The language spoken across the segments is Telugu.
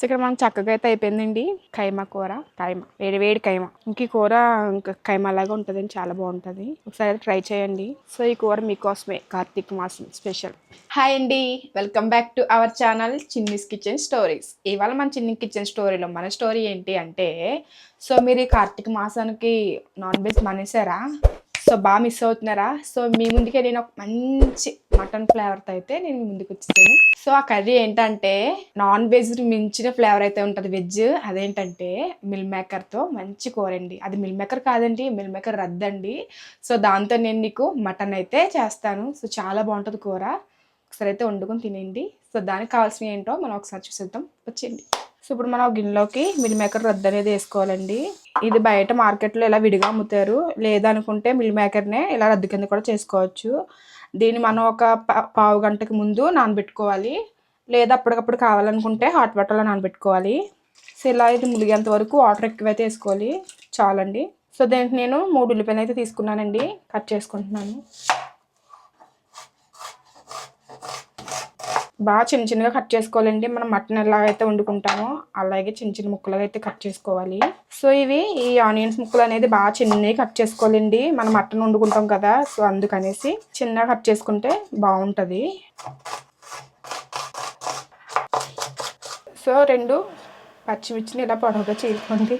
సో ఇక్కడ మనం చక్కగా అయితే అయిపోయిందండి. కైమా కూర కైమా వేడి వేడి కైమా. ఇంక ఈ కూర ఇంకా కైమా లాగా ఉంటుందండి చాలా బాగుంటుంది. ఒకసారి అయితే ట్రై చేయండి. సో ఈ కూర మీకోసమే కార్తీక మాసం స్పెషల్. హాయ్ అండి welcome back to our channel Chinni's kitchen stories. ఇవాళ మన చిన్ని కిచెన్ స్టోరీలో మన స్టోరీ ఏంటి అంటే సో మీరు ఈ కార్తీక మాసానికి నాన్ వెజ్ మానేశారా సో బాగా మిస్ అవుతున్నారా? సో మీ ముందుకే నేను ఒక మంచి మటన్ ఫ్లేవర్తో అయితే నేను ముందుకు వచ్చేసాను. సో ఆ కర్రీ ఏంటంటే నాన్ వెజ్ మించిన ఫ్లేవర్ అయితే ఉంటుంది వెజ్ అదేంటంటే మిల్ మేకర్తో మంచి కూర అండి. అది మిల్ మేకర్ కాదండి మిల్ మేకర్ రద్దండి. సో దాంతో నేను నీకు మటన్ అయితే చేస్తాను. సో చాలా బాగుంటుంది కూర. ఒకసారి అయితే వండుకొని తినండి. సో దానికి కావాల్సినవి ఏంటో మనం ఒకసారి చూసేద్దాం. వచ్చేయండి. సో ఇప్పుడు మనం గిన్నెలోకి మిల్ మేకర్ రద్దు అనేది వేసుకోవాలండి. ఇది బయట మార్కెట్లో ఇలా విడిగా అమ్ముతారు లేదనుకుంటే మిల్ మేకర్నే ఇలా రద్దు కింద కూడా చేసుకోవచ్చు. దీన్ని మనం ఒక పా- పావు గంటకి ముందు నానబెట్టుకోవాలి. లేదా అప్పటికప్పుడు కావాలనుకుంటే హాట్ వాటర్లో నానబెట్టుకోవాలి. సో ఇలా ఇది ములిగేంత వరకు వాటర్ ఎక్కువైతే వేసుకోవాలి. చాలండి. సో దీనికి నేను మూడు ఉల్లిపాయలు అయితే తీసుకున్నానండి. కట్ చేసుకుంటున్నాను. బాగా చిన్న చిన్నగా కట్ చేసుకోవాలండి. మనం మటన్ ఎలాగైతే వండుకుంటామో అలాగే చిన్న చిన్న ముక్కలుగా అయితే కట్ చేసుకోవాలి. సో ఇవి ఈ ఆనియన్స్ ముక్కలు అనేది బాగా చిన్నవి కట్ చేసుకోవాలండి. మనం మటన్ వండుకుంటాం కదా సో అందుకనేసి చిన్నగా కట్ చేసుకుంటే బాగుంటుంది. సో రెండు పచ్చిమిర్చిని ఇలా పొడవుగా చేసుకోండి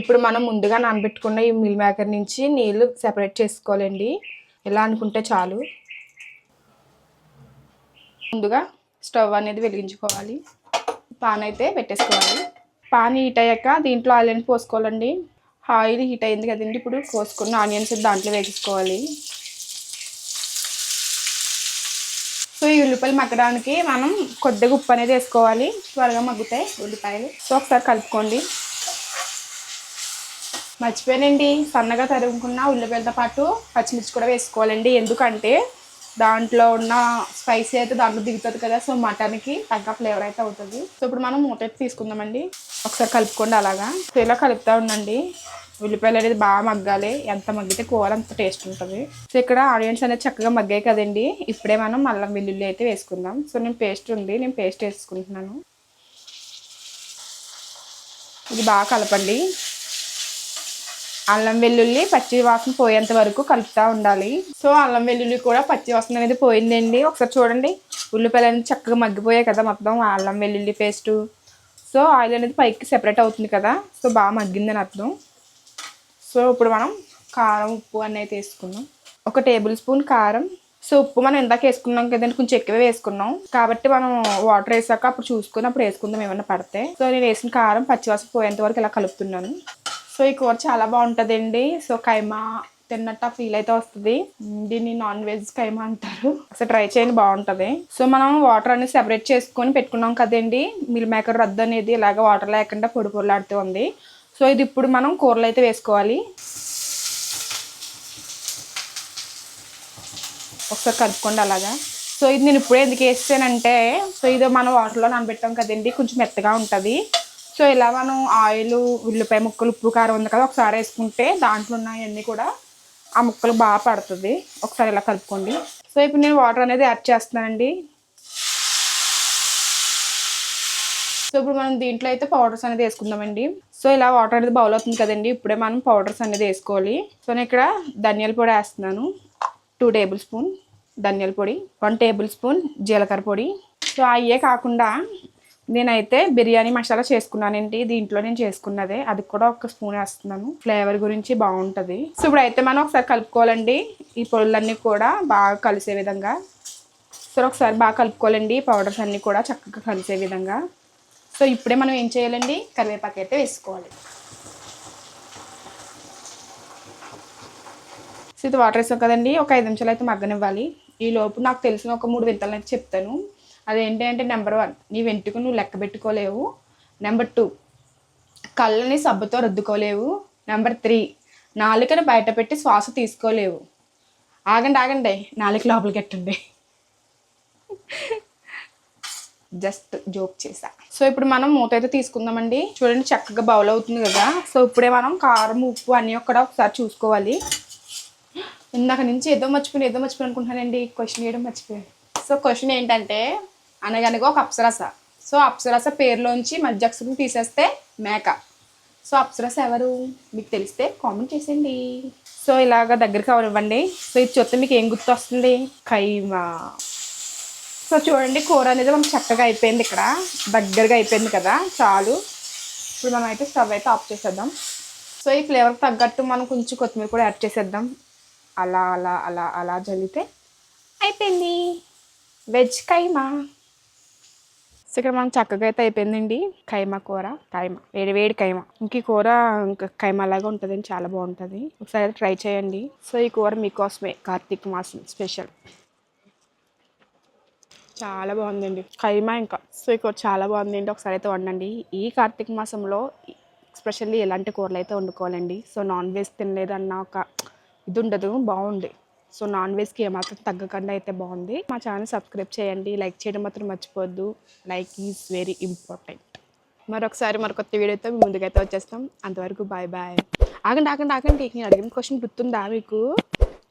ఇప్పుడు మనం ముందుగా నానబెట్టుకున్న ఈ మిల్ మేకర్ నుంచి నీళ్ళు సెపరేట్ చేసుకోవాలండి. ఇలా అనుకుంటే చాలు. ముందుగా స్టవ్ అనేది వెలిగించుకోవాలి. పాన్ అయితే పెట్టేసుకోవాలి. పాన్ హీట్ అయ్యాక దీంట్లో ఆయిల్ పోసుకోవాలండి. ఆయిల్ హీట్ అయింది కదండి ఇప్పుడు కోసుకున్న ఆనియన్స్ దాంట్లో వేసుకోవాలి సో ఈ ఉల్లిపాయలు మగ్గడానికి మనం కొద్దిగా ఉప్పు అనేది వేసుకోవాలి. త్వరగా మగ్గుతాయి ఉల్లిపాయలు. సో ఒకసారి కలుపుకోండి. మర్చిపోయానండి సన్నగా తరుగుకున్న ఉల్లిపాయలతో పాటు పచ్చిమిర్చి కూడా వేసుకోవాలండి. ఎందుకంటే దాంట్లో ఉన్న స్పైసీ అయితే దాంట్లో దిగుతుంది కదా సో మటన్కి తగ్గ ఫ్లేవర్ అయితే అవుతుంది. సో ఇప్పుడు మనం మూట తీసుకుందామండి. ఒకసారి కలుపుకోండి అలాగా. సో ఇలా కలుపుతూ ఉండండి. ఉల్లిపాయలు అనేది బాగా మగ్గాలి. ఎంత మగ్గితే కూర అంత టేస్ట్ ఉంటుంది. సో ఇక్కడ ఆనియన్స్ అనేది చక్కగా మగ్గాయి కదండి. ఇప్పుడే మనం అల్లం వెల్లుల్లి అయితే వేసుకుందాం. సో నేను పేస్ట్ ఉంది. నేను పేస్ట్ వేసుకుంటున్నాను. ఇది బాగా కలపండి. అల్లం వెల్లుల్లి పచ్చి వాసన పోయేంత వరకు కలుపుతూ ఉండాలి. సో అల్లం వెల్లుల్లి కూడా పచ్చి వాసన అనేది పోయిందండి. ఒకసారి చూడండి. ఉల్లిపాయలు అనేది చక్కగా మగ్గిపోయాయి కదా మొత్తం అల్లం వెల్లుల్లి పేస్టు. సో ఆయిల్ అనేది పైకి సెపరేట్ అవుతుంది కదా. సో బాగా మగ్గిందని అర్థం. సో ఇప్పుడు మనం కారం ఉప్పు అనేది వేసుకుందాం. ఒక టేబుల్ స్పూన్ కారం. సో ఉప్పు మనం ఇందాక వేసుకున్నాం కదండి. కొంచెం ఎక్కువ వేసుకున్నాం. కాబట్టి మనం వాటర్ వేసాక అప్పుడు చూసుకుని అప్పుడు వేసుకుందాం ఏమన్నా పడితే. సో నేను వేసిన కారం పచ్చివాసన పోయేంత వరకు ఇలా కలుపుతున్నాను. సో ఈ కూర చాలా బాగుంటుందండి. సో కైమా తిన్నట్టు ఫీల్ అయితే వస్తుంది. దీన్ని నాన్ వెజ్ కైమా అంటారు. అసలు ట్రై చేయండి బాగుంటుంది. సో మనం వాటర్ అనేది సెపరేట్ చేసుకొని పెట్టుకున్నాం కదండి. మిల్ మేకర్ రద్దు అనేది ఇలాగ వాటర్ లేకుండా పొడి పొడిలాడుతూ ఉంది. సో ఇది ఇప్పుడు మనం కూరలు అయితే వేసుకోవాలి. ఒకసారి కలుపుకోండి అలాగా. సో ఇది నేను ఇప్పుడే ఎందుకు వేస్తానంటే సో ఇది మనం వాటర్లో నానబెట్టాం కదండి. కొంచెం మెత్తగా ఉంటుంది. సో ఇలా మనం ఆయిల్ ఉల్లిపాయ ముక్కలు ఉప్పు కారం ఉంది కదా ఒకసారి వేసుకుంటే దాంట్లో ఉన్నవన్నీ కూడా ఆ ముక్కలు బాగా పడుతుంది. ఒకసారి ఇలా కలుపుకోండి. సో ఇప్పుడు నేను వాటర్ అనేది యాడ్ చేస్తున్నానండి. సో ఇప్పుడు మనం దీంట్లో అయితే పౌడర్స్ అనేది వేసుకుందామండి. సో ఇలా వాటర్ అనేది బౌల్ అవుతుంది కదండి ఇప్పుడే మనం పౌడర్స్ అనేది వేసుకోవాలి. సో నేను ఇక్కడ ధనియాల పొడి వేస్తున్నాను. టూ టేబుల్ స్పూన్ ధనియాల పొడి వన్ టేబుల్ స్పూన్ జీలకర్ర పొడి. సో అయ్యే కాకుండా నేనైతే బిర్యానీ మసాలా చేసుకున్నానండి దీంట్లో నేను చేసుకున్నదే. అది కూడా ఒక స్పూన్ వేస్తున్నాను. ఫ్లేవర్ గురించి బాగుంటుంది. సో ఇప్పుడు అయితే మనం ఒకసారి కలుపుకోవాలండి. ఈ పొడులన్నీ కూడా బాగా కలిసే విధంగా. సో ఒకసారి బాగా కలుపుకోవాలండి. పౌడర్స్ అన్నీ కూడా చక్కగా కలిసే విధంగా. సో ఇప్పుడే మనం ఏం చేయాలండి? కరివేపాకు అయితే వేసుకోవాలి. సో ఇది వాటర్ వేసాం కదండి. ఒక ఐదు నిమిషాలు అయితే మగ్గనివ్వాలి. ఈ లోపు నాకు తెలిసిన ఒక మూడు వింతలు అయితే చెప్తాను. అదేంటి అంటే నెంబర్ వన్ నీ వెంట్రుకు నువ్వు లెక్క పెట్టుకోలేవు. నెంబర్ టూ కళ్ళని సబ్బుతో రుద్దుకోలేవు. నెంబర్ త్రీ నాలుకను బయట పెట్టి శ్వాస తీసుకోలేవు. ఆగండి ఆగండి నాలుక లోపలికి ఎట్టండి. జస్ట్ జోక్ చేసా సో ఇప్పుడు మనం మూత అయితే తీసుకుందామండి. చూడండి చక్కగా బౌల్ అవుతుంది కదా. సో ఇప్పుడే మనం కారం ఉప్పు అన్నీ కూడా ఒకసారి చూసుకోవాలి. ఇందాక నుంచి ఏదో మర్చిపోయిన ఏదో మర్చిపోయి అనుకుంటున్నానండి. క్వశ్చన్ వేయడం మర్చిపోయాను. సో క్వశ్చన్ ఏంటంటే అనగనగా ఒక అప్సరస. సో అప్సరస పేరులోంచి మధ్యక్షరం తీసేస్తే మేక. సో అప్సరస ఎవరు? మీకు తెలిస్తే కామెంట్ చేసేయండి. సో ఇలాగ దగ్గరికి అవనివ్వండి సో ఇది చూస్తే మీకు ఏం గుర్తు వస్తుంది కైమా. సో చూడండి కూర అనేది మనకు చక్కగా అయిపోయింది ఇక్కడ. దగ్గరగా అయిపోయింది కదా చాలు. ఇప్పుడు మనం అయితే స్టవ్ అయితే ఆఫ్ చేసేద్దాం. సో ఈ ఫ్లేవర్కి తగ్గట్టు మనం కొంచెం కొత్తిమీర కూడా యాడ్ చేసేద్దాం. అలా అలా అలా అలా జల్లితే అయిపోయింది. వెజ్ కైమా. సో ఇక్కడ మనం చక్కగా అయితే అయిపోయిందండి. కైమా కూర కైమా వేడి వేడి కైమా. ఇంక ఈ కూర ఇంకా కైమా లాగా ఉంటుందండి చాలా బాగుంటుంది. ఒకసారి అయితే ట్రై చేయండి. సో ఈ కూర మీకోసమే కార్తీక మాసం స్పెషల్. చాలా బాగుందండి. కైమా ఇంకా. సో ఈ కూర చాలా బాగుందండి. ఒకసారి అయితే వండండి. ఈ కార్తీక మాసంలో ఎస్పెషల్లీ ఎలాంటి కూరలు అయితే వండుకోవాలండి. సో నాన్ వెజ్ తినలేదన్న ఒక ఇది ఉండదు బాగుంది సో నాన్ వెజ్కి ఏమాత్రం తగ్గకుండా అయితే బాగుంది. మా ఛానల్ సబ్స్క్రైబ్ చేయండి లైక్ చేయడం మాత్రం మర్చిపోద్దు లైక్ ఈజ్ వెరీ ఇంపార్టెంట్. మరొకసారి మరొక వీడియోతో ముందుకైతే వచ్చేస్తాం. అంతవరకు బాయ్ బాయ్. ఆగండి ఆగండి ఆగండి. నేను అడిగిన క్వశ్చన్ గుర్తుందా మీకు?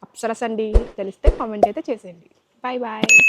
అప్సరస్ అండి తెలిస్తే కామెంట్ అయితే చేసేయండి. Bye bye.